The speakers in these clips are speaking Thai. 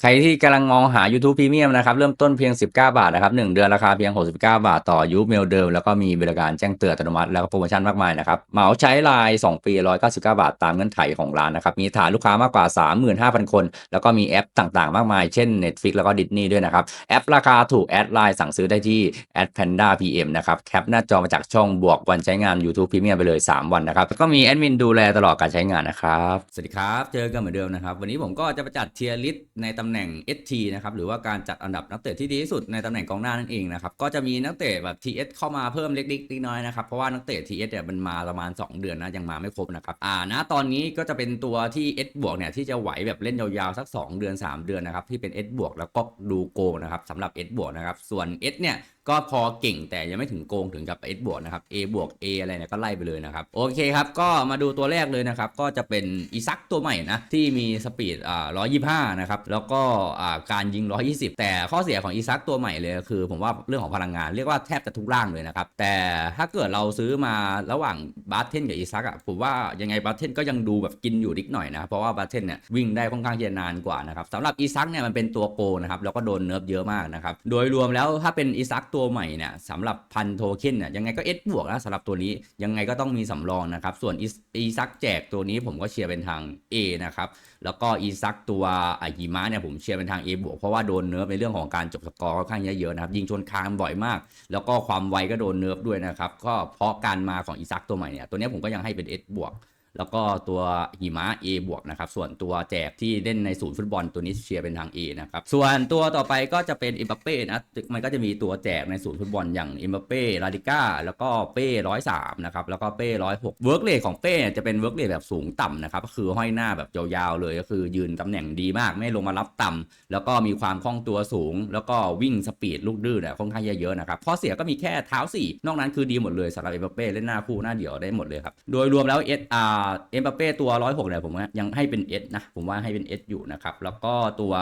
ใครที่กำลังมองหา YouTube Premium นะครับ เริ่มต้นเพียง 19 บาทนะครับ 1 เดือนราคาเพียง 69 บาทต่อยูเมลเดิม แล้วก็มีบริการแจ้งเตือนอัตโนมัติแล้วก็โปรโมชั่นมากมายนะครับเหมาใช้ลน์2ปี 199 บาท ตามเงื่อนไขของร้านนะครับ มีฐานลูกค้ามากกว่า 35,000 คน แล้วก็มีแอปต่างๆ มากมาย เช่น Netflix แล้วก็ Disney ด้วยนะครับ แอปราคาถูกแอดไลน์สั่งซื้อได้ที่แอด Panda PM นะครับแคปหน้าจอมาจากช่องบวกวันใช้งาน YouTube Premium ไปเลย 3 วันนะครับแล้วก็มีแอดมินดูแลตลอดการใช้งานนะครับสวัสดีครับเจอกันเหมือนเดิมนะครับวันนี้ผมก็จะประจัดเทียร์ลิสในตำแหน่ง ST นะครับหรือว่าการจัดอันดับนักเตะที่ดีที่สุดในตำแหน่งกองหน้านั่นเองนะครับก็จะมีนักเตะแบบ TS เข้ามาเพิ่มเล็กๆน้อยๆนะครับเพราะว่านักเตะ TS เนี่ยมันมาประมาณ 2 เดือนนะยังมาไม่ครบนะครับอ่านะตอนนี้ก็จะเป็นตัวที่ S บวกเนี่ยที่จะไหวแบบเล่นยาวๆสัก 2 เดือน 3 เดือนนะครับที่เป็น S บวกแล้วก็ดูโกนะครับสำหรับ S บวกนะครับส่วน S เนี่ย ก็พอเก่งแต่ยังไม่ถึงโกงถึงกับ S บวกนะครับ A บวก A อะไรเนี่ยก็ไล่ไปเลยนะครับ โอเคครับ ก็มาดูตัวแรกเลยนะครับ ก็จะเป็นอีซักตัวใหม่นะ ที่มีสปีดอ่า125 นะครับ แล้วก็อ่าการยิง 120 แต่ข้อเสียของอีซักตัวใหม่เลยคือ ผมว่าเรื่องของพลังงานเรียกว่าแทบจะทุกร่างเลยนะครับ แต่ถ้าเกิดเราซื้อมาระหว่างบาร์เทนกับอีซักอะผมว่ายังไงบาร์เทนก็ยังดูแบบกินอยู่นิดหน่อยนะ เพราะว่าบาร์เทนเนี่ยวิ่งได้ค่อนข้างจะนานกว่านะครับสำหรับอีซักเนี่ยมันเป็นตัวโกนะครับแล้วก็โดนเนิร์ฟเยอะมากนะครับโดยรวมแล้วถ้าเป็นอีซักตัวใหม่เนี่ยสำหรับพันโทเค็นเนี่ยยังไงก็เอสบวกนะสำหรับตัวนี้ยังไงก็ต้องมีสำรองนะครับ ส่วนอีซักแจกตัวนี้ผมก็เชียร์เป็นทาง A นะครับ แล้วก็อีซักตัวอาหิมะเนี่ยผมเชียร์เป็นทาง A บวกเพราะว่าโดนเนิร์ฟในเรื่องของการจบสกอร์ค่อนข้างเยอะๆนะครับยิงชนคานบ่อยมาก แล้วก็ความไวก็โดนเนิร์ฟด้วยนะครับก็เพราะการมาของอีซักตัวใหม่เนี่ยตัวนี้ผมก็ยังให้เป็น S บวก แล้วก็ตัวหิมะ A บวกนะครับ ส่วนตัวแจกที่เล่นในศูนย์ฟุตบอลตัวนี้เชียร์เป็นทาง A นะครับ ส่วนตัวต่อไปก็จะเป็นอิมบัปเป้นะ มันก็จะมีตัวแจกในศูนย์ฟุตบอลอย่างอิมบัปเป้ ลาดิก้า แล้วก็เป้ร้อยสามนะครับ แล้วก็เป้ร้อยหกเวิร์กเลทของเป้เนี่ยจะเป็นเวิร์กเลทแบบสูงต่ำนะครับ ก็คือห้อยหน้าแบบยาวๆเลยก็คือยืนตำแหน่งดีมาก ไม่ลงมารับต่ำแล้วก็มีความคล่องตัวสูง แล้วก็วิ่งสปีดลูกดื้อเนี่ยค่อนข้างเยอะๆนะครับข้อเสียก็มีแค่เท้าสี่นอกนั้นคือดีหมดเลยสำหรับเอ็มบัปเป้เล่นหน้าคู่หน้าเดี่ยวได้หมดเลยครับโดยรวมแล้วเอสอาเอ็มบัปเป้ตัว106เนี่ยผมยังให้เป็น S นะ ผมว่าให้เป็น S อยู่นะครับ แล้วก็ตัว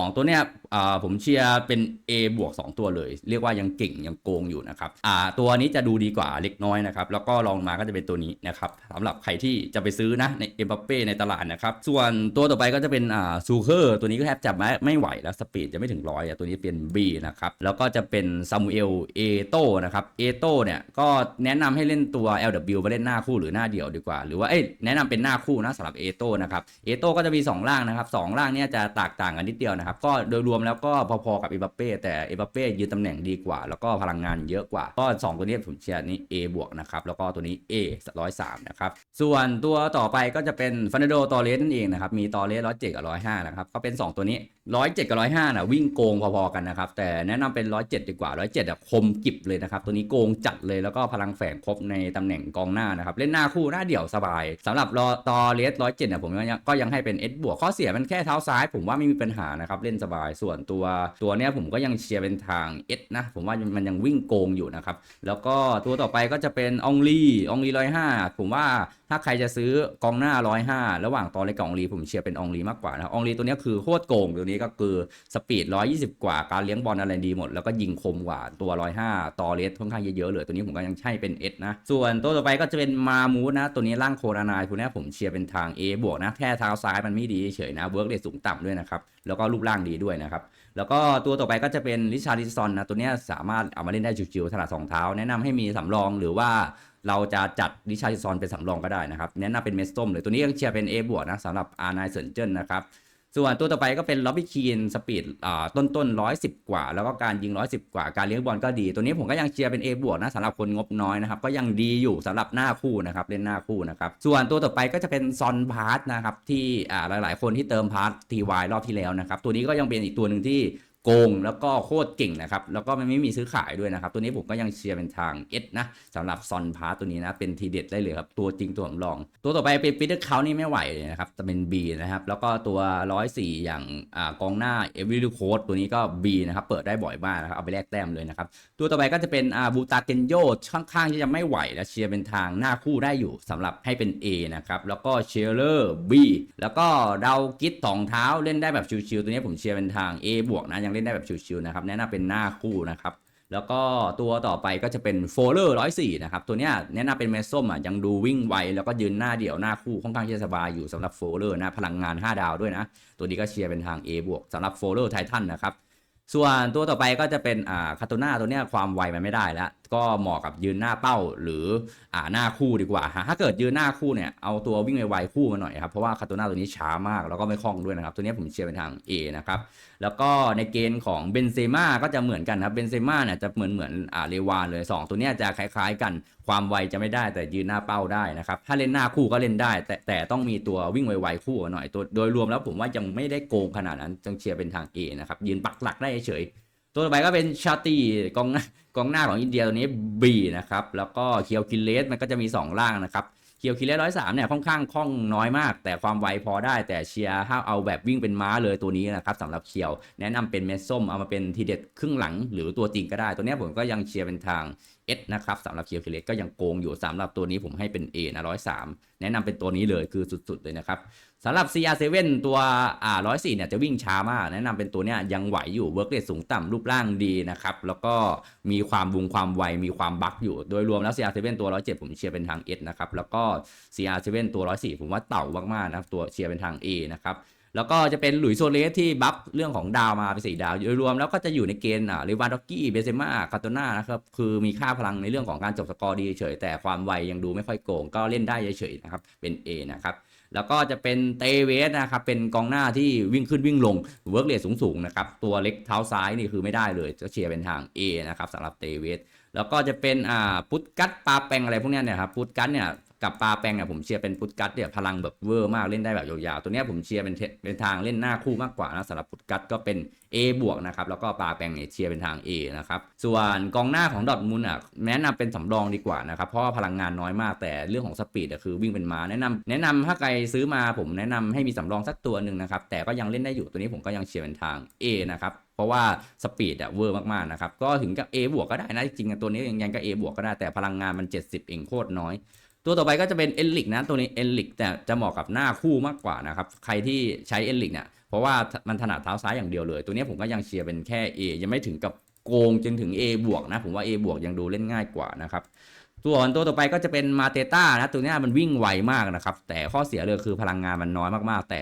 2ตัวเนี้ยผมเชียร์เป็น A บวก2ตัวเลย เรียกว่ายังเก่งยังโกงอยู่นะครับตัวนี้จะดูดีกว่าเล็กน้อยนะครับ แล้วก็ลองมาก็จะเป็นตัวนี้นะครับสำหรับใครที่จะไปซื้อนะในเอ็มบัปเป้ในตลาดนะครับ ส่วนตัวต่อไปก็จะเป็นซูเคอร์ตัวนี้ก็แทบจะไม่ไม่ไหวแล้วสปีดจะไม่ถึงร้อยตัวนี้เป็น B นะครับ แล้วก็จะเป็นซามูเอลเอโตนะครับเอโตเนี่ยก็แนะนำให้เล่นตัว LW มาเล่นหน้าคู่หรือหน้าเดี่ยวดีกว่า หรือว่าเอ้ยแนะนำเป็นหน้าคู่นะสำหรับเอโตนะครับเอโตก็จะมี2ร่างนะครับสองร่างเนี่ยจะแตกต่างกันนิดเดียวนะครับก็โดยรวมแล้วก็พอๆกับเอ b บเป้แต่เอ b บเป้ยืนตำแหน่งดีกว่า แล้วก็พลังงานเยอะกว่า ก็ 2 ตัวนี้ผมเชียร์นี้ A บวกนะครับแล้วก็ตัวนี้ A 103นะครับส่วนตัวต่อไปก็จะเป็นฟันโดตอเลสนั่นเองนะครับมีตอเลสร้อยเจ็ดกับร้อยห้านะครับก็เป็น 2 ตัวนี้ร้อยเจ็ดกับร้อยห้าน่ะวิ่งโกงพอๆกันนะครับแต่แนะนำเป็นร้อยเจ็ดดีกว่าร้อยเจ็ดอะคมกิบเลยนะครับตัวนี้โกงจัดเลยแล้วก็พลังแฝงครบในตำแหน่งกองหน้านะครับเล่นหน้าคู่หน้าเดี่ยวสบายสำหรับรอตอเลสร้อยเจ็ดเนี่ยผมก็ยังก็ยังให้เป็น S บวกข้อเสียมันแค่เท้าซ้าย ผมว่าไม่มีปัญหานะครับเล่นสบายส่วนตัวตัวเนี้ยผมก็ยังเชียร์เป็นทาง S นะผมว่ามันยังวิ่งโกงอยู่นะครับแล้วก็ตัวต่อไปก็จะเป็นองลีองลีร้อยห้าผมว่าถ้าใครจะซื้อกองหน้าร้อยห้าระหว่างตอเล็กกับอองลีผมเชียร์เป็นองลีมากกว่านะองลีตัวนี้คือโคตรโกงตัวนี้ก็คือสปีด120กว่าการเลี้ยงบอลอะไรดีหมด แล้วก็ยิงคมกว่าตัว105ตอเลสค่อนข้างเยอะๆเลยตัวนี้ผมก็ยังใช่เป็น S นะส่วนตัวต่อไปก็จะเป็นมามูนะตัวนี้ร่างโครานายตัวเนี้ผมเชียร์เป็นทาง A บวกนะแค่เท้าซ้ายมันไม่ดีเฉยนะเวิร์กเรทสูงต่ำด้วยนะครับแล้วก็รูปร่างดีด้วยนะครับ แล้วก็ตัวต่อไปก็จะเป็นริชาร์ดิซอนนะตัวนี้สามารถเอามาเล่นได้จิ๋วๆถนัดสองเท้า แนะนำให้มีสำรองหรือว่าเราจะจัดริชาร์ดิซอนเป็นสำรองก็ได้นะครับแนะนำเป็นเมสต้มเลยตัวนี้ยังเชียร์เป็น A บวกนะสำหรับอาร์ไนเซนเจนนะครับ ส่วนตัวต่อไปก็เป็นล็อบบี้คีนสปีดอ่าต้นต้นร้อยสิบกว่า แล้วก็การยิงร้อยสิบกว่า การเลี้ยงบอลก็ดี ตัวนี้ผมก็ยังเชียร์เป็น A บวกนะสำหรับคนงบน้อยนะครับ ก็ยังดีอยู่สำหรับหน้าคู่นะครับ เล่นหน้าคู่นะครับ ส่วนตัวต่อไปก็จะเป็นซอนพาร์ทนะครับที่อ่าหลาย ๆ คนที่เติมพาร์ททีวายรอบที่แล้วนะครับ ตัวนี้ก็ยังเป็นอีกตัวหนึ่งที่ โกงแล้วก็โคตรเก่งนะครับ แล้วก็มันไม่มีซื้อขายด้วยนะครับ ตัวนี้ผมก็ยังเชียร์เป็นทางเอสนะสำหรับซอนพาร์ตัวนี้นะ เป็นทีเด็ดได้เลยครับ ตัวจริงตัวสำรอง ตัวต่อไปเป็นปีเตอร์เขานี่ไม่ไหวเลยนะครับจะเป็น B นะครับ แล้วก็ตัว104อย่างอ่ากองหน้าเอวิลโคดตัวนี้ก็ B นะครับ เปิดได้บ่อยมากนะครับ เอาไปแลกแต้มเลยนะครับ ตัวต่อไปก็จะเป็นอ่าบูตาเกนโยค่อนข้างที่จะไม่ไหวและเชียร์เป็นทางหน้าคู่ได้อยู่สำหรับให้เป็น A นะครับแล้วก็เชลเลอร์ B แล้วก็ดาวกิทสองเท้าเล่นได้แบบชิวๆตัวนี้ผมเชียร์เป็นทาง A บวกนะยังเล่นได้แบบชิวๆนะครับแนะนำเป็นหน้าคู่นะครับแล้วก็ตัวต่อไปก็จะเป็นโฟลเลอร์ร้อยสี่นะครับตัวเนี้ยแนะนำเป็นเมสส้มอะยังดูวิ่งไวแล้วก็ยืนหน้าเดี่ยวหน้าคู่ค่อนข้างที่จะสบายอยู่สำหรับโฟลเลอร์นะพลังงาน 5 ดาวด้วยนะ ตัวนี้ก็เชียร์เป็นทาง A บวกสำหรับโฟลเลอร์ไททันนะครับส่วนตัวต่อไปก็จะเป็นอ่าคาโตนาตัวเนี้ยความไวมันไม่ได้แล้ว ก็เหมาะกับยืนหน้าเป้าหรืออ่าหน้าคู่ดีกว่าฮะถ้าเกิดยืนหน้าคู่เนี่ยเอาตัววิ่งไวๆคู่มาหน่อยครับเพราะว่าคาโตนาตัวนี้ช้ามากแล้วก็ไม่คล่องด้วยนะครับ ตัวนี้ผมเชียร์เป็นทาง A นะครับแล้วก็ในเกณฑ์ของเบนเซม่าก็จะเหมือนกันครับเบนเซม่าเนี่ยจะเหมือนเหมือนอ่าเลวานเลย 2 ตัวนี้จะคล้าย ๆ กันความไวจะไม่ได้แต่ยืนหน้าเป้าได้นะครับถ้าเล่นหน้าคู่ก็เล่นได้ แต่แต่ต้องมีตัววิ่งไวๆคู่หน่อยตัวโดยรวมแล้วผมว่ายังไม่ได้โกงขนาดนั้นจึงเชียร์เป็นทาง A นะครับยืนปักหลักได้เฉย ตัวต่อไปก็เป็นชาตีกองกองหน้าของอินเดียตัวนี้บีนะครับแล้วก็เคียวคิเลสมันก็จะมี 2 ล่างนะครับเคียวคิเลสร้อยสามเนี่ยค่อนข้างคล่องน้อยมาก แต่ความไวพอได้แต่เชียร์ห้าเอาแบบวิ่งเป็นม้าเลยตัวนี้นะครับสำหรับเคียว แนะนำเป็นเมสส้มเอามาเป็นทีเด็ดครึ่งหลัง หรือตัวจริงก็ได้ ตัวนี้ผมก็ยังเชียร์เป็นทาง S นะครับสำหรับเคียวเคเลก็ยังโกงอยู่สำหรับตัวนี้ผมให้เป็น A นะร้อยสามแนะนำเป็นตัวนี้เลยคือสุดๆเลยนะครับสำหรับ CR7 ตัวอ่า104เนี่ยจะวิ่งช้ามาก แนะนำเป็นตัวเนี้ยยังไหวอยู่เวิร์กเรทสูงต่ำรูปร่างดีนะครับแล้วก็มีความบุงความไวมีความบักอยู่ โดยรวมแล้ว CR7 ตัว107ผมเชียร์เป็นทาง S นะครับแล้วก็ CR7 ตัว104ผมว่าเต่ามากๆนะครับตัวเชียร์เป็นทาง A นะครับ แล้วก็จะเป็นหลุยโซเลสที่บัฟเรื่องของดาวมาเป็นสี่ดาวโดยรวมแล้วก็จะอยู่ในเกณฑ์อ่าริวานด็อกกี้เบเซม่าคาโตนานะครับคือมีค่าพลังในเรื่องของการจบสกอร์ดีเฉยแต่ความไวยังดูไม่ค่อยโกง ก็เล่นได้เฉยๆนะครับเป็น A นะครับแล้วก็จะเป็นเตเวสนะครับเป็นกองหน้าที่วิ่งขึ้นวิ่งลงเวิร์กเรทสูงๆนะครับตัวเล็กเท้าซ้ายนี่คือไม่ได้เลยจะเชียร์เป็นทาง A นะครับสำหรับเตเวสแล้วก็จะเป็นอ่าพุทกัตปาแปงอะไรพวกนี้เนี่ยครับพุทกัตเนี่ย กับปลาแปงเนี่ยผมเชียร์เป็นพุทกัตเนี่ยพลังแบบเวอร์มากเล่นได้แบบยาวๆตัวเนี้ยผมเชียร์เป็นเป็นทางเล่นหน้าคู่มากกว่านะสำหรับพุทกัตก็เป็น A บวกนะครับแล้วก็ปลาแปงเนี่ยเชียร์เป็นทาง A นะครับส่วนกองหน้าของดอทมุนอะแนะนำเป็นสำรองดีกว่านะครับเพราะว่าพลังงานน้อยมากแต่เรื่องของสปีดอะคือวิ่งเป็นม้าแนะนำแนะนำถ้าใครซื้อมาผมแนะนำให้มีสำรองสักตัวหนึ่งนะครับแต่ก็ยังเล่นได้อยู่ตัวนี้ผมก็ยังเชียร์เป็นทาง A นะครับเพราะว่าสปีดอะเวอร์มากๆนะครับก็ถึงกับ A บวกก็ได้นะจริงๆตัวนี้ยังยังก็ A บวกก็ได้แต่พลังงานมัน 70 เองโคตรน้อย ตัวต่อไปก็จะเป็นเอลิกนะ ตัวนี้เอลิกแต่จะเหมาะกับหน้าคู่มากกว่านะครับ ใครที่ใช้เอลิกเนี่ย เพราะว่ามันถนัดเท้าซ้ายอย่างเดียวเลย ตัวนี้ผมก็ยังเชียร์เป็นแค่ A ยังไม่ถึงกับโกงจนถึง A บวกนะ ผมว่า A บวกยังดูเล่นง่ายกว่านะครับ ส่วนตัวต่อไปก็จะเป็นมาเตต้านะตัวนี้มันวิ่งไวมากนะครับ แต่ข้อเสียเลยคือพลังงานมันน้อยมากๆ แต่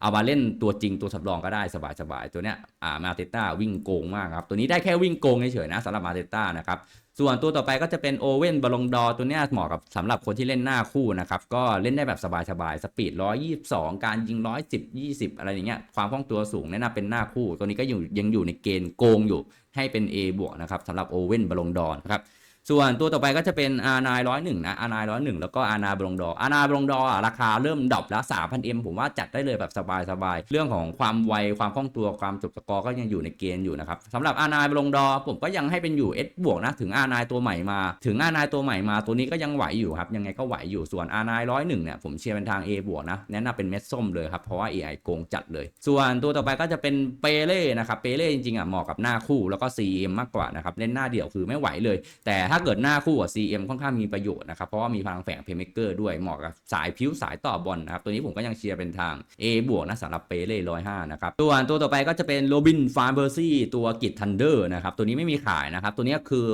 เอามาเล่นตัวจริงตัวสำรองก็ได้สบายๆตัวเนี้ยอ่ามาเตต้าวิ่งโกงมากครับ ตัวนี้ได้แค่วิ่งโกงเฉยๆนะสำหรับมาเตต้านะครับส่วนตัวต่อไปก็จะเป็นโอเว่นบอลงดอตัวนี้เหมาะกับสำหรับคนที่เล่นหน้าคู่นะครับ ก็เล่นได้แบบสบายๆสปีด122 การยิง 110 20 อะไรอย่างเงี้ยความคล่องตัวสูงแนะนำเป็นหน้าคู่ ตัวนี้ก็อยู่ยังอยู่ในเกณฑ์โกงอยู่ให้เป็น A บวกนะครับสำหรับโอเว่นบอลงดอนะครับ ส่วนตัวต่อไปก็จะเป็น R9 101นะ R9 101แล้วก็ R9 บลงดอ R9 บลงดอราคาเริ่มดรอปแล้ว 3,000M ผมว่าจัดได้เลยแบบสบายๆ เรื่องของความไว ความคล่องตัวความจบสกอร์ก็ยังอยู่ในเกณฑ์อยู่นะครับสำหรับ R9 บลงดอผมก็ยังให้เป็นอยู่ S บวกนะถึง R9 ตัวใหม่มา ถึง R9 ตัวใหม่มา ตัวนี้ก็ยังไหวอยู่ครับยังไงก็ไหวอยู่ส่วน R9 101เนี่ยผมเชียร์เป็นทาง A บวกนะแนะนำเป็นเม็ดส้มเลยครับเพราะว่า AI โกงจัดเลย ส่วนตัวต่อไปก็จะเป็นเปเล่นะครับเปเล่จริงๆอะเหมาะกับหน้าคู่แล้วก็ CM มากกว่านะครับเล่นหน้าเดี่ยวคือไม่ไหวเลยแต่ถ้าเกิดหน้าคู่กับ CM ค่อนข้างมีประโยชน์นะครับ เพราะว่ามีพลังแฝงเพย์เมเกอร์ด้วยเหมาะกับสายผิวสายต่อบอลนะครับ ตัวนี้ผมก็ยังเชียร์เป็นทาง A บวกนะสำหรับเปเล่ร้อยห้านะครับตัวตัวต่อไปก็จะเป็นโรบินฟาร์เบอร์ซี่ตัวกิจทันเดอร์นะครับตัวนี้ไม่มีขายนะครับตัวนี้คือ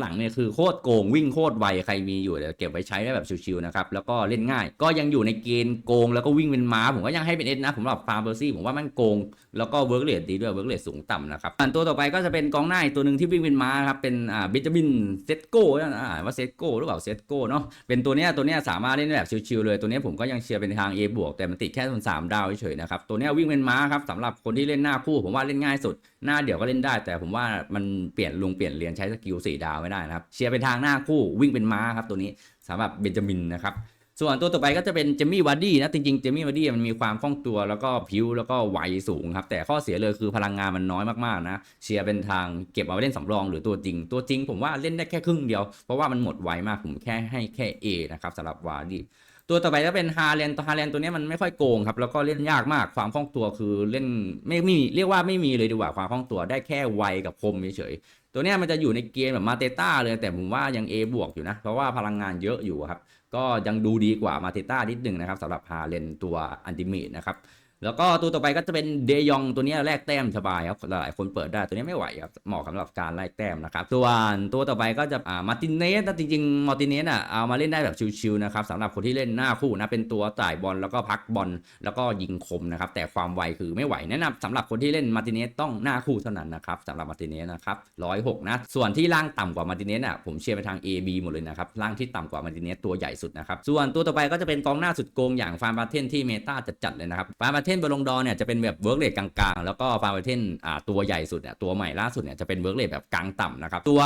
หลังๆเนี่ยคือโคตรโกงวิ่งโคตรไวใครมีอยู่เดี๋ยวเก็บไว้ใช้ได้แบบชิวๆนะครับแล้วก็เล่นง่าย ก็ยังอยู่ในเกณฑ์โกงแล้วก็วิ่งเป็นม้า ผมก็ยังให้เป็นเอสนะผมสำหรับฟาร์เบอร์ซี่ผมว่ามันโกง แล้วก็เวิร์กเรทดีด้วยเวิร์กเรทสูงต่ำนะครับตัวต่อไปก็จะเป็นกองหน้าตัวหนึ่งที่วิ่งเป็นม้าครับเป็นอ่าบิจบินเซตโก้อ่าว่าเซตโก้หรือเปล่าเซตโก้เนาะเป็นตัวเนี้ยตัวเนี้ยสามารถเล่นแบบชิวๆเลยตัวเนี้ยผมก็ยังเชียร์เป็นทาง A บวกแต่มันติดแค่ส่วนสามดาวเฉยๆนะครับตัวเนี้ยวิ่งเป็นม้าครับสำหรับคนที่เล่นหน้าคู่ ผมว่าเล่นง่ายสุด หน้าเดี่ยวก็เล่นได้ แต่ผมว่ามันเปลี่ยนลุงเปลี่ยนเรียนใช้สกิลสี่ดาวไม่ได้นะครับเชียร์เป็นทางหน้าคู่วิ่งเป็นม้าครับตัวนี้สำหรับเบนจามินนะครับ ส่วนตัวต่อไปก็จะเป็นเจมี่วัดดี้นะจริงๆเจมี่วัดดี้มันมีความคล่องตัวแล้วก็ผิวแล้วก็ไวสูงครับแต่ข้อเสียเลยคือพลังงานมันน้อยมากๆนะเชียร์เป็นทางเก็บเอาไว้เล่นสำรองหรือตัวจริง ตัวจริงผมว่าเล่นได้แค่ครึ่งเดียว เพราะว่ามันหมดไวมากผมแค่ให้แค่ A นะครับสำหรับวาร์ดี้ตัวต่อไปก็เป็นฮาแลนตัวฮาแลนตัวนี้มันไม่ค่อยโกงครับแล้วก็เล่นยากมากความคล่องตัวคือเล่นไม่ไม่มีเรียกว่าไม่มีเลยดีกว่าความคล่องตัวได้แค่ไวกับคมเฉยๆตัวนี้มันจะอยู่ในเกมแบบมาเตต้าเลยแต่ผมว่ายัง A บวกอยู่นะเพราะว่าพลังงานเยอะอยู่ครับ ก็ยังดูดีกว่ามาเตต้านิดหนึ่งนะครับสำหรับฮาเลนตัวอันติเมตนะครับ แล้วก็ตัวต่อไปก็จะเป็นเดยองตัวนี้แลกแต้มสบายครับ หลายคนเปิดได้ตัวนี้ไม่ไหวครับเหมาะสำหรับการแลกแต้มนะครับส่วนตัวต่อไปก็จะอ่ามาร์ตินเนสนะจริงๆมาร์ตินเนสอะเอามาเล่นได้แบบชิวๆนะครับสำหรับคนที่เล่นหน้าคู่นะเป็นตัวจ่ายบอลแล้วก็พักบอลแล้วก็ยิงคมนะครับแต่ความไวคือไม่ไหวแนะนำสำหรับคนที่เล่นมาร์ตินเนสต้องหน้าคู่เท่านั้นนะครับสำหรับมาร์ตินเนสนะครับร้อยหกนะส่วนที่ล่างต่ำกว่ามาร์ตินเนสอะผมเชียร์ไปทาง A B หมดเลยนะครับล่างที่ต่ำกว่ามาร์ตินเนสตัวใหญ่สุดนะครับส่วนตัวต่อไปก็จะเป็นกองหน้าสุดโกงอย่างฟาร์มบาเทนที่เมตาจัดๆเลยนะครับฟาร์มบาเทนบอลงดอเนี่ยจะเป็นแบบเวิร์กเลทกลางๆ แล้วก็ฟาร์มบาเทนอ่าตัวใหญ่สุดเนี่ยตัวใหม่ล่าสุดเนี่ยจะเป็นเวิร์กเลทแบบกลางต่ำนะครับตัว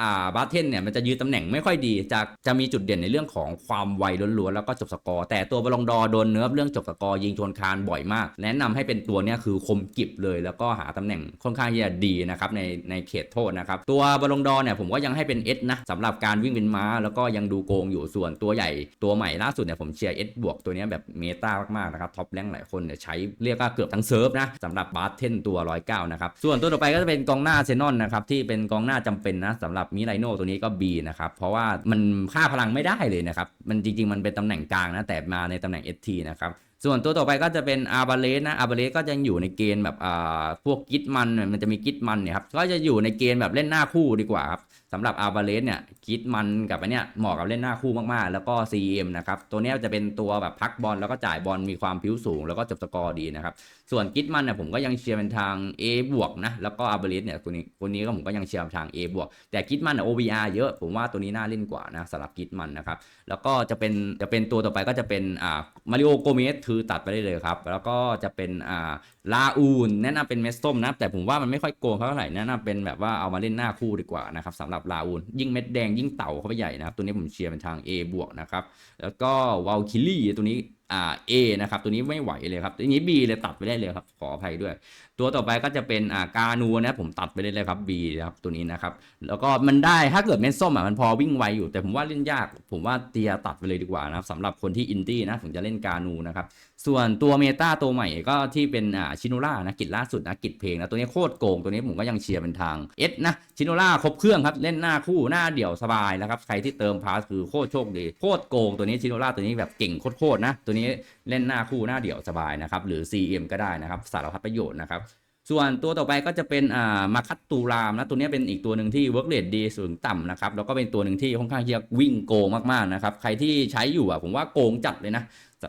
อ่าบาเทนเนี่ยมันจะยืนตำแหน่งไม่ค่อยดีจะจะมีจุดเด่นในเรื่องของความไวล้วนๆแล้วก็จบสกอร์แต่ตัวบอลงดอโดนเนื้อเรื่องจบสกอร์ยิงชนคานบ่อยมาก แนะนำให้เป็นตัวเนี้ยคือคมกิบเลยแล้วก็หาตำแหน่งค่อนข้างที่จะดีนะครับในในเขตโทษนะครับตัวบอลงดอเนี่ยผมก็ยังให้เป็น S นะสำหรับการวิ่งเป็นม้า แล้วก็ยังดูโกงอยู่ส่วนตัวใหญ่ตัวใหม่ล่าสุดเนี่ยผมเชียร์ S บวกตัวนี้แบบเมตามากๆนะครับท็อปแรงหลายคนเนี่ยใช้เรียกว่าเกือบทั้งเซิร์ฟนะสำหรับบาสเทนตัว 109 นะครับ ส่วนตัวต่อไปก็จะเป็นกองหน้าเซนอนนะครับที่เป็นกองหน้าจำเป็นนะสำหรับมิไรโนตัวนี้ก็ B นะครับเพราะว่ามันค่าพลังไม่ได้เลยนะครับมันจริง ๆ มันเป็นตำแหน่งกลางนะแต่มาในตำแหน่ง ST นะครับส่วนตัวต่อไปก็จะเป็นอาบาเลสนะอาบาเลสก็ยังอยู่ในเกณฑ์แบบอ่าพวกกิทมันเนี่ยมันจะมีกิทมันเนี่ยครับก็จะอยู่ในเกณฑ์แบบเล่นหน้าคู่ดีกว่าครับ สำหรับอาบาเลสเนี่ยกิทมันกับอันเนี้ยเหมาะกับเล่นหน้าคู่มากๆ แล้วก็ CM นะครับ ตัวเนี้ยจะเป็นตัวแบบพักบอลแล้วก็จ่ายบอลมีความผิวสูง แล้วก็จบสกอร์ดีนะครับ ส่วนกิทมันเนี่ยผมก็ยังเชียร์เป็นทาง A บวกนะ แล้วก็อาบาเลสเนี่ยตัวนี้ตัวนี้ก็ผมก็ยังเชียร์ทาง A บวกแต่กิทมันเนี่ย OBR เยอะผมว่าตัวนี้น่าเล่นกว่านะสำหรับกิทมันนะครับแล้วก็จะเป็นจะเป็นตัวต่อไปก็จะเป็นอ่ามาริโอโกเมสคือตัดไปได้เลยครับแล้วก็จะเป็นอ่าลาอูนแนะนำเป็นเมสส้มนะแต่ผมว่ามันไม่ค่อยโกงเท่าไหร่แนะนำเป็นแบบว่าเอามาเล่นหน้าคู่ดีกว่านะครับสำหรับลาอูนยิ่งเม็ดแดงยิ่งเต่าเข้าไปใหญ่นะครับ ตัวนี้ผมเชียร์เป็นทาง A บวกนะครับ แล้วก็วาลคิลี่ตัวนี้ อ่า A นะครับ ตัวนี้ไม่ไหวเลยครับตัวนี้ B เลยตัดไปได้เลยครับ ขออภัยด้วย ตัวต่อไปก็จะเป็นอ่ากานูนะผมตัดไปได้เลยครับ B นะครับตัวนี้นะครับ แล้วก็มันได้ถ้าเกิดเม็ดส้มอะมันพอวิ่งไวอยู่ แต่ผมว่าเล่นยาก ผมว่าเตียตัดไปเลยดีกว่านะครับสำหรับคนที่อินดี้นะผมจะเล่นกานูนะครับ ส่วนตัวเมตาตัวใหม่ก็ที่เป็นอ่าชิโนล่านะกิจล่าสุดนะกิจเพลงนะตัวนี้โคตรโกงตัวนี้ผมก็ยังเชียร์เป็นทางเอสนะชิโนล่าครบเครื่องครับเล่นหน้าคู่หน้าเดี่ยวสบายนะครับใครที่เติมพาสคือโคตรโชคดีโคตรโกงตัวนี้ชิโนล่าตัวนี้แบบเก่งโคตรๆนะตัวนี้เล่นหน้าคู่หน้าเดี่ยวสบายนะครับหรือ CM ก็ได้นะครับสารพัดประโยชน์นะครับส่วนตัวต่อไปก็จะเป็นอ่ามาคัตตูรามนะตัวนี้เป็นอีกตัวหนึ่งที่เวิร์กเรทดีสูงต่ำนะครับแล้วก็เป็นตัวหนึ่งที่ค่อนข้างที่จะวิ่งโกงมากๆนะครับใครที่ใช้อยู่อะผมว่าโกงจัดเลยนะ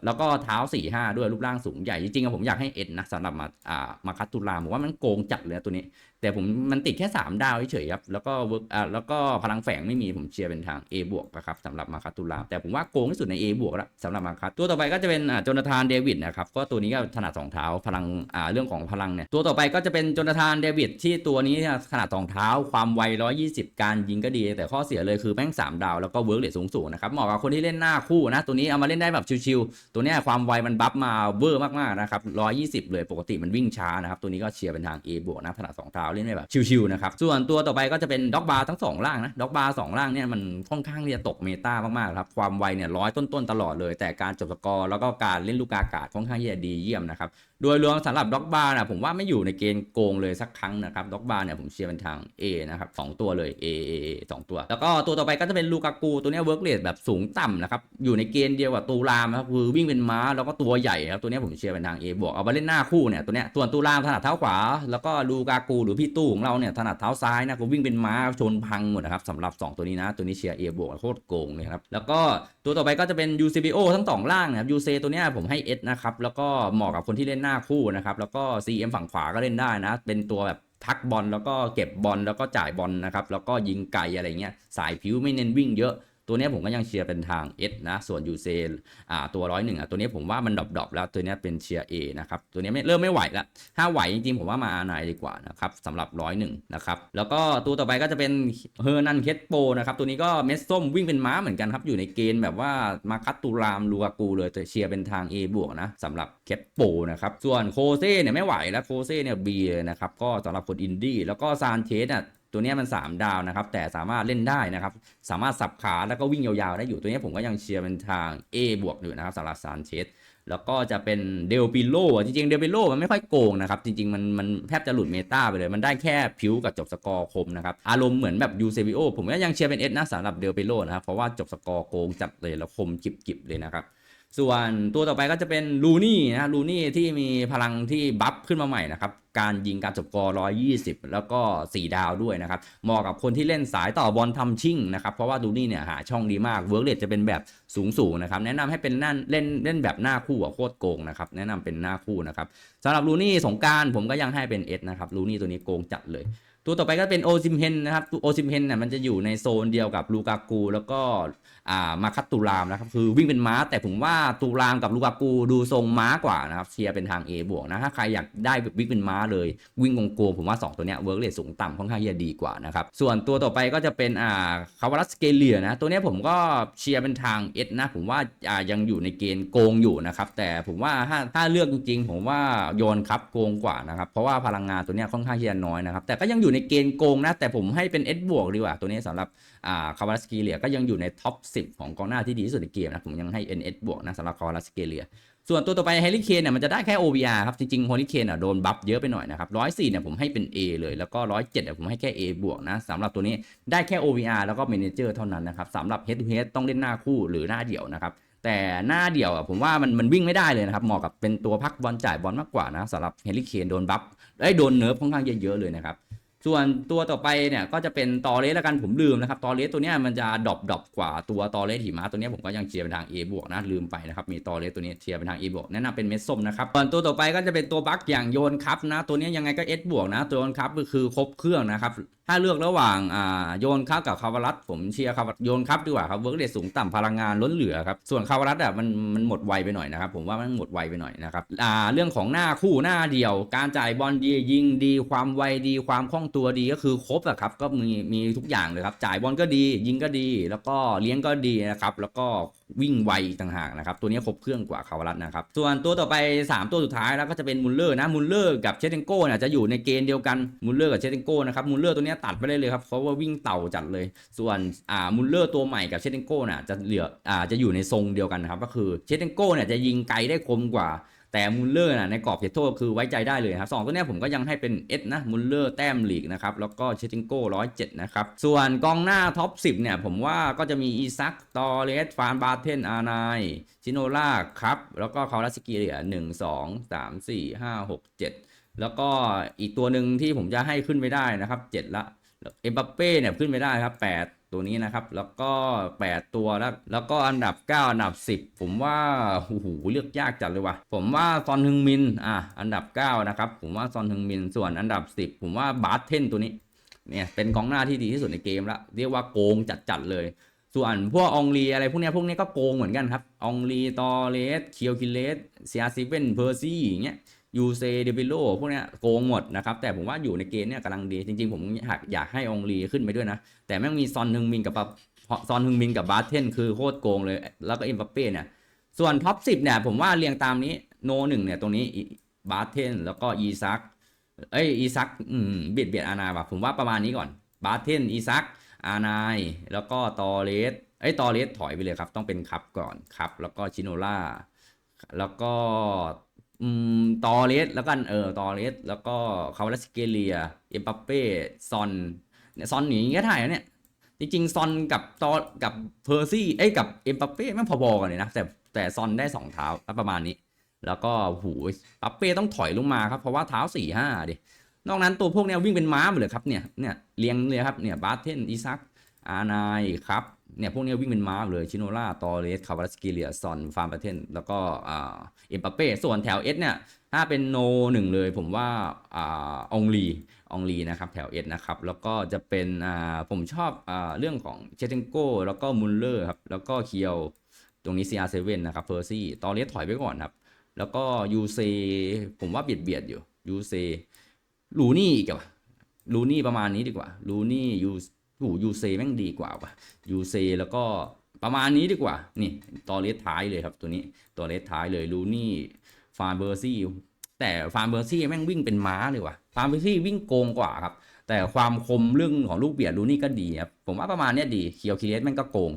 แล้วก็เท้า4ี่ห้าด้วยรูปร่างสูงใหญ่จริงๆผมอยากให้เอ็ดนะสำหรับมาอ่ามาคัตตูรามผมว่ามันโกงจัดเลยตัวนี้ แต่ผมมันติดแค่ 3 ดาวเฉยๆครับ แล้วก็เวิร์กอ่าแล้วก็พลังแฝงไม่มีผมเชียร์เป็นทาง A บวกนะครับสำหรับมาคัตตูราแต่ผมว่าโกงที่สุดใน A บวกแล้วสำหรับมาคัตตัวต่อไปก็จะเป็นอ่าโจนาธานเดวิดนะครับก็ตัวนี้ก็ถนัดสองเท้าพลังอ่าเรื่องของพลังเนี่ยตัวต่อไปก็จะเป็นโจนาธานเดวิดที่ตัวนี้ขนาดสองเท้า ความไว120 การยิงก็ดี แต่ข้อเสียเลยคือแม่ง3ดาวแล้วก็เวิร์กเรทสูงๆนะครับเหมาะกับคนที่เล่นหน้าคู่นะตัวนี้เอามาเล่นได้แบบชิวๆตัวเนี้ยความไวมันบัฟมาเวอร์มากๆนะครับ120 เลยปกติมันวิ่งช้านะครับตัวนี้ก็เชียร์เป็นทาง A บวกนะถนัดสองเท้าเล่นได้แบบชิวๆนะครับส่วนตัวต่อไปก็จะเป็นด็อกบาร์ทั้งสองล่างนะด็อกบาร์สองล่างเนี่ยมันค่อนข้างที่จะตกเมตามากๆครับความไวเนี่ยร้อยต้นๆตลอดเลย แต่การจบสกอร์แล้วก็การเล่นลูกอากาศค่อนข้างที่จะดีเยี่ยมนะครับโดยรวมสำหรับด็อกบาร์นะผมว่าไม่อยู่ในเกณฑ์โกงเลยสักครั้งนะครับด็อกบาร์เนี่ยผมเชียร์เป็นทาง A นะครับสองตัวเลย A A A สองตัว แล้วก็ตัวต่อไปก็จะเป็นลูกากูตัวเนี้เวิร์กเรทแบบสูงต่ำนะครับอยู่ในเกณฑ์เดียวกับตูรามครับคือวิ่งเป็นม้าแล้วก็ตัวใหญ่ครับตัวเนี้ผมเชียร์เป็นทาง A บวกเอาไปเล่นหน้าคู่เนี่ยตัวเนี้ยส่วนตูรามถนัดเท้าขวา แล้วก็ลูกากูหรือพี่ตู้ของเราเนี่ยถนัดเท้าซ้ายนะก็วิ่งเป็นม้าชนพังหมดนะครับสำหรับสองตัวนี้นะ ตัวนี้เชียร์ A บวกโคตรโกงเลยครับ แล้วก็ตัวต่อไปก็จะเป็น UCBO ทั้งสองล่างนะครับ UC ตัวเนี้ยผมให้ S นะครับ แล้วก็เหมาะกับคนที่เล่นหน้าคู่นะครับ แล้วก็ CM ฝั่งขวาก็เล่นได้นะ เป็นตัวแบบทักบอลแล้วก็เก็บบอลแล้วก็จ่ายบอลนะครับ แล้วก็ยิงไกลอะไรเงี้ย สายผิวไม่เน้นวิ่งเยอะ ตัวนี้ผมก็ยังเชียร์เป็นทาง S นะ ส่วนยูเซอ่าตัวร้อยหนึ่งอะตัวนี้ผมว่ามันดรอปๆแล้วตัวนี้เป็นเชียร์ A นะครับ ตัวนี้ไม่เริ่มไม่ไหวแล้ว ถ้าไหวจริงๆ ผมว่ามาอาไนดีกว่านะครับสำหรับร้อยหนึ่งนะครับ แล้วก็ตัวต่อไปก็จะเป็นเฮอร์นันเคสโปนะครับ ตัวนี้ก็เม็ดส้มวิ่งเป็นม้าเหมือนกันครับ อยู่ในเกณฑ์แบบว่ามาคัตตูรามลูกากูเลยแต่เชียร์เป็นทาง A บวกนะสำหรับเคสโปนะครับส่วนโคเซ่เนี่ยไม่ไหวแล้วโคเซ่เนี่ย B เลยนะครับก็สำหรับคนอินดี้แล้วก็ซานเชสอะ ตัวนี้มัน 3 ดาวนะครับ แต่สามารถเล่นได้นะครับ สามารถสับขาแล้วก็วิ่งยาวๆได้อยู่ตัวนี้ผมก็ยังเชียร์เป็นทาง A บวกอยู่นะครับสำหรับซานเชสแล้วก็จะเป็นเดลปิโลจริงๆเดลปิโลมันไม่ค่อยโกงนะครับ จริงๆ มันมันแทบจะหลุดเมตาไปเลย มันได้แค่ผิวกับจบสกอร์คมนะครับ อารมณ์เหมือนแบบยูเซบิโอผมก็ยังเชียร์เป็นเอสนะสำหรับเดลปิโลนะครับ เพราะว่าจบสกอร์โกงจัดเลยแล้วคมจิบๆเลยนะครับ ส่วนตัวต่อไปก็จะเป็นลูนี่นะลูนี่ที่มีพลังที่บัฟขึ้นมาใหม่นะครับการยิงการจบกอร์120 แล้วก็ 4 ดาวด้วยนะครับเหมาะกับคนที่เล่นสายต่อบอลทำชิ่งนะครับเพราะว่าลูนี่เนี่ยหาช่องดีมากเวิร์กเรทจะเป็นแบบสูงๆนะครับแนะนำให้เป็นนั่นเล่นเล่นแบบหน้าคู่อะโคตรโกงนะครับแนะนำเป็นหน้าคู่นะครับสำหรับลูนี่สงการผมก็ยังให้เป็นเอสนะครับลูนี่ตัวนี้โกงจัดเลย ตัวต่อไปก็เป็นโอซิมเฮนนะครับโอซิมเฮนเนี่ยมันจะอยู่ในโซนเดียวกับลูกากู แล้วก็อ่ามาคัตตูรามนะครับคือวิ่งเป็นม้า แต่ผมว่าตูรามกับลูกากูดูทรงม้ากว่านะครับเชียร์เป็นทาง A บวกนะถ้าใครอยากได้แบบวิ่งเป็นม้าเลย วิ่งโกงผมว่า 2 ตัวเนี้ยเวิร์กเรทสูงต่ำค่อนข้างจะดีกว่านะครับส่วนตัวต่อไปก็จะเป็นอ่าคาวารัสเกเลียนะตัวเนี้ยผมก็เชียร์เป็นทาง S นะผมว่าอ่ายังอยู่ในเกณฑ์โกงอยู่นะครับแต่ผมว่าถ้าถ้าเลือกจริงๆผมว่าโยนครับโกงกว่านะครับเพราะว่าพลังงานตัวเนี้ยค่อนข้างที่จะน้อยนะครับแต่ก็ยังอยู่ในเกณฑ์โกงนะ แต่ผมให้เป็น S บวกดีกว่า ตัวนี้สำหรับอ่าคาวารัสเกเลียก็ยังอยู่ในท็อป 10 ของกองหน้าที่ดีที่สุดในเกมนะผมยังให้ NS บวกนะสำหรับคาวารัสเกเลียส่วนตัวต่อไปแฮร์รี่เคนเนี่ยมันจะได้แค่ OVR ครับ จริงๆแฮร์รี่เคนอะโดนบัฟเยอะไปหน่อยนะครับร้อยสี่เนี่ยผมให้เป็น A เลยแล้วก็ร้อยเจ็ดเนี่ยผมให้แค่ A บวกนะสำหรับตัวนี้ได้แค่ OVR แล้วก็ Manager เท่านั้นนะครับสำหรับ Head to Head ต้องเล่นหน้าคู่หรือหน้าเดี่ยวนะครับแต่หน้าเดี่ยวอะผมว่ามันมันวิ่งไม่ได้เลยนะครับเหมาะกับเป็นตัวพักบอลจ่ายบอลมากกว่านะสำหรับแฮร์รี่เคนโดนบัฟไอ้โดนเนิร์ฟค่อนข้างเยอะๆเลยนะครับ ส่วนตัวต่อไปเนี่ยก็จะเป็นตอเลสแล้วกันผมลืมนะครับตอเลสตัวเนี้ยมันจะดรอปดรอปกว่าตัวตอเลสหิมะตัวเนี้ยผมก็ยังเชียร์เป็นทาง A บวกนะลืมไปนะครับมีตอเลสตัวนี้เชียร์เป็นทาง A บวกแนะนำเป็นเม็ดส้มนะครับส่วนตัวต่อไปก็จะเป็นตัวบัคอย่างโยนครับนะตัวนี้ยยังไงก็ S บวกนะตัวโยนครับก็คือครบเครื่องนะครับ ถ้าเลือกระหว่างอ่าโยนครับกับคาวารัสผมเชียร์คาวโยนครับดีกว่าครับเวิร์กเรทสูงต่ำพลังงานล้นเหลือครับส่วนคาวารัสอะมันมันหมดไวไปหน่อยนะครับผมว่ามันหมดไวไปหน่อยนะครับอ่าเรื่องของหน้าคู่หน้าเดียว การจ่ายบอลดียิงดีความไวดีความคล่องตัวดีก็คือครบอะครับก็มีมีทุกอย่างเลยครับจ่ายบอลก็ดี ยิงก็ดี แล้วก็เลี้ยงก็ดีนะครับแล้วก็ วิ่งไวอีกต่างหากนะครับ ตัวนี้ครบเครื่องกว่าคาวารัตนะครับ ส่วนตัวต่อไป 3 ตัวสุดท้ายแล้วก็จะเป็นมุลเลอร์นะมุลเลอร์กับเชตเทนโก้เนี่ยจะอยู่ในเกณฑ์เดียวกันมุลเลอร์กับเชตเทนโก้นะครับมุลเลอร์ตัวนี้ตัดไปได้เลยครับเพราะว่าวิ่งเต่าจัดเลย ส่วนอ่ามุลเลอร์ตัวใหม่กับเชตเทนโก้น่ะจะเหลืออ่าจะอยู่ในทรงเดียวกันนะครับก็คือเชตเทนโก้เนี่ยจะยิงไกลได้คมกว่า แต่มุลเลอร์นะในกรอบเขตโทษคือไว้ใจได้เลยครับสองตัวนี้ผมก็ยังให้เป็น S นะมุลเลอร์แต้มลีกนะครับแล้วก็เชติงโก้ร้อยเจ็ดนะครับส่วนกองหน้าท็อป10เนี่ยผมว่าก็จะมีอีซักตอเลสฟานบาเทนอาร์นายชิโนล่าครับแล้วก็คาราสกิเลียหนึ่งสองสามสี่ห้าหกเจ็ดแล้วก็อีกตัวหนึ่งที่ผมจะให้ขึ้นไปได้นะครับเจ็ดละเอ็มบัปเป้เนี่ยขึ้นไปได้ครับแปด ตัวนี้นะครับ แล้วก็ 8 ตัวแล้วแล้วก็อันดับ 9 อันดับ 10 ผมว่าโอ้โหเลือกยากจัดเลยว่ะผมว่าซอนฮึงมินอะอันดับ 9 นะครับ ผมว่าซอนฮึงมินส่วนอันดับ 10 ผมว่าบาร์เทนตัวนี้เนี่ยเป็นกองหน้าที่ดีที่สุดในเกมละเรียกว่าโกงจัดๆเลยส่วนพวกองลีอะไรพวกเนี้ยพวกเนี้ยก็โกงเหมือนกันครับองลีตอเลสเคียวคิเลสเซียซิเว่นเพอร์ซี่อย่างเงี้ย ยูเซเดบิโลพวกเนี้ยโกงหมดนะครับ แต่ผมว่าอยู่ในเกณฑ์เนี่ยกำลังดี จริงๆ ผมอยากอยากให้องลีขึ้นไปด้วยนะ แต่แม่งมีซอนฮึงมินกับปะซอนฮึงมินกับบาร์เทนคือโคตรโกงเลย แล้วก็อ็มบัปเป้เนี่ย ส่วนท็อปสิบเนี่ย ผมว่าเรียงตามนี้โนหนึ่งเนี่ยตรงนี้บาร์เทนแล้วก็อีซักเอ้ยอีซักอืมเบียดเบียดอานาว่ะผมว่าประมาณนี้ก่อนบาร์เทนอีซักอานายแล้วก็ตอเลสเอ้ยตอเลสถอยไปเลยครับ ต้องเป็นคับก่อนคับแล้วก็ชิโนล่าแล้วก็ อืมตอเลสแล้วกันเออตอเลสแล้วก็คาวาลสเกเลีย เอ็มบัปเป้ซอนเนี่ยซอนหนีก็ถ่ายแล้วเนี่ย จริงๆซอนกับตอกับเพอร์ซี่เอ้ยกับเอ็มบัปเป้ไม่งพอๆกันเลยนะ แต่แต่ซอนได้สองเท้าประมาณนี้ แล้วก็หูปัปเป้ต้องถอยลงมาครับ เพราะว่าเท้าสี่ห้าดินอกนั้นตัวพวกเนี้ยวิ่งเป็นม้าหมดเลยครับเนี่ยเนี่ยเลี้ยงเลยครับเนี่ยบาร์เทนอีซักอาร์ไนครับ เนี่ยพวกนี้วิ่งเป็นมาร์กเลยชิโนล่าตอเรสคาวาสกิเลียซอนฟาร์มปเทนแล้วก็อ่าเอ็มปาเป้ส่วนแถวเอสเนี่ยถ้าเป็นโนหนึ่งเลยผมว่าอองลีองลีนะครับแถวเอสนะครับแล้วก็จะเป็นผมชอบอเรื่องของเชเทนโกแล้วก็มุลเลอร์ครับแล้วก็เคียวตรงนี้ CR7 นะครับเพอร์ซี่ตอเรสถอยไปก่อนครับแล้วก็ยูเซผมว่าเบียดเบียดอยู่ยูเซลูนี่อีกอะลูนี่ประมาณนี้ดีกว่าลูนี่ยู หูยูเซแม่งดีกว่าว่ะยูเซแล้วก็ประมาณนี้ดีกว่า นี่ตอเลสท้ายเลยครับตัวนี้ตัวเลสท้ายเลยลูนี่ฟาร์เบอร์ซี่แต่ฟาร์เบอร์ซี่แม่งวิ่งเป็นม้าเลยว่ะฟาร์เบอร์ซี่วิ่งโกงกว่าครับ แต่ความคมเรื่องของลูกเบียดลูนี่ก็ดีครับผมว่าประมาณนี้ดีเคียวคิเลสแม่งก็โกง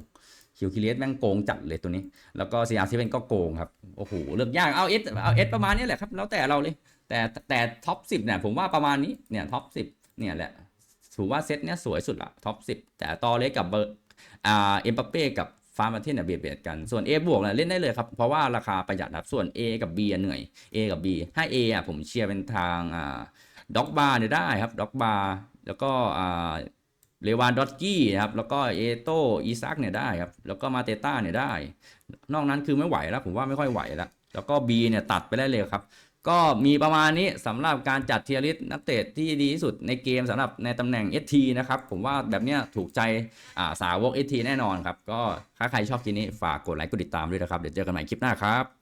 เคียวคิเลสแม่งโกงจัดเลยตัวนี้ แล้วก็ CR7 ก็โกงครับโอ้โหเลือกยากเอาเอสเอาเอสประมาณนี้แหละครับแล้วแต่เราเลย แต่แต่ท็อปสิบเนี่ยผมว่าประมาณนี้เนี่ยท็อปสิบเนี่ยแหละ ถือว่าเซตเนี้ยสวยสุดละท็อปสิบแต่ตอเล็กกับเบอร์อ่าเอ็มบัปเป้กับฟาร์มาเทนเนี่ยเบียดเบียดกัน ส่วน A บวกเนี่ยเล่นได้เลยครับ เพราะว่าราคาประหยัดครับ ส่วน A กับ B อะเหนื่อย A กับ B ถ้า A อะผมเชียร์เป็นทางอ่าด็อกบาร์เนี่ยได้ครับด็อกบาร์แล้วก็อ่าเลวานดอตกี้นะครับ แล้วก็เอโตอีซักเนี่ยได้ครับ แล้วก็มาเตต้าเนี่ยได้ นอกนั้นคือไม่ไหวแล้ว ผมว่าไม่ค่อยไหวแล้ว แล้วก็ B เนี่ยตัดไปได้เลยครับ ก็มีประมาณนี้สำหรับการจัดเทียริสนักเตะที่ดีที่สุดในเกมสำหรับในตำแหน่ง ST นะครับ ผมว่าแบบเนี้ยถูกใจาสาวก ST แน่นอนครับ ก็ถ้าใครชอบคลิปนี้ฝากกดไลค์กดติดตามด้วยนะครับ เดี๋ยวเจอกันใหม่คลิปหน้าครับ